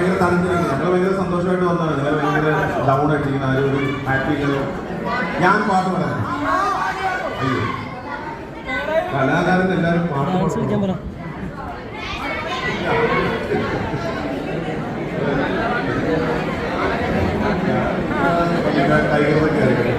ഭയങ്കര തണുത്തിരിക്കുന്നു ഞങ്ങൾ ഭയങ്കര സന്തോഷമായിട്ട് വന്നതാണ്. ഞങ്ങൾ ഭയങ്കര ഡൗൺ ആയിട്ടിരിക്കുന്ന ആ ഒരു ഹാപ്പി ഞാൻ പാട്ട് പറയാം. അയ്യോ. കലാകാരൻ എല്ലാവരും പാട്ട് പറ. ടൈഗറൊക്കെ ആയിരിക്കും.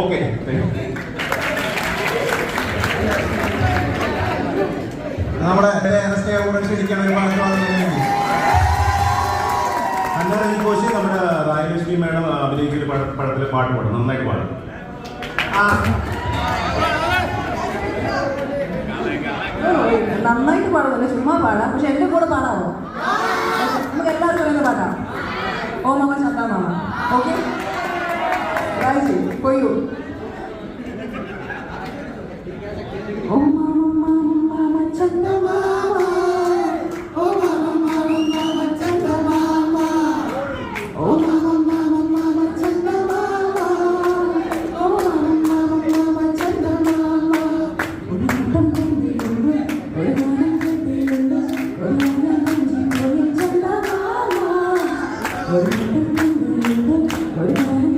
ഓക്കെ നമ്മുടെ സ്നേഹപൂർവം ക്ഷണിക്കാൻ ഒരു പാട്ട് പാടുന്നതിന് അന്നേരം ഈ കോശി നമ്മുടെ രാജലക്ഷ്മി മാഡം അഭിനയിക്കുന്ന പടത്തിലെ പാട്ട് പാടും. നന്നായിട്ട് പാടും. നന്നായിട്ട് പാടുന്നില്ല ചുമ്മാ പാടാം. പക്ഷെ എന്റെ കൂടെ പാടാമോ നമുക്ക് എല്ലാവർക്കും പറയുന്ന പാട്ടാം. ഓ മാമ ചന്ദ മാമ ഓക്കെ? കൊയ്യു ഓ മാമ മാമ മാമ ചന്ദ മാമ ഓ മാമ മാമ മാമ ചന്ദ മാമ ഓ മാമ മാമ മാമ ചന്ദ മാമ ഓ മാമ മാമ മാമ ചന്ദ മാമ ഒരു കൂട്ടം കണ്ടിട്ടുണ്ട് ഒരു ഗാനം കേട്ടിട്ടുണ്ട് ഒരു ഗാനം നെഞ്ചിൽ ചന്ദ മാമ ഒരു കൂട്ടം കണ്ടിട്ടുണ്ട് ഒരു ഗാനം കേട്ടിട്ടുണ്ട്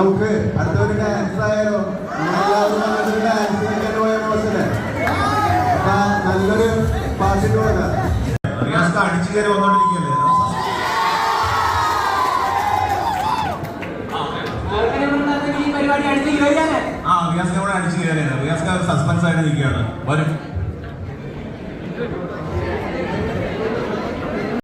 നമുക്ക് അടുത്തൊരു ഡാൻസ് ആയാലോ നമ്മളെല്ലാവരും നല്ലൊരു ഡാൻസ് കളിക്കാൻ പോയ മോശല്ലേ അപ്പൊ നല്ലൊരു പാട്ടിട്ട് കൊടുക്കാം അടിച്ചു കയറി വന്നോണ്ടിരിക്കല്ലേ ആ റിയാസിനെ കൂടെ അടിച്ചു കയറിയാണ്. റിയാസ് സസ്പെൻസ് ആയിട്ട് നിൽക്കുകയാണ് വരും.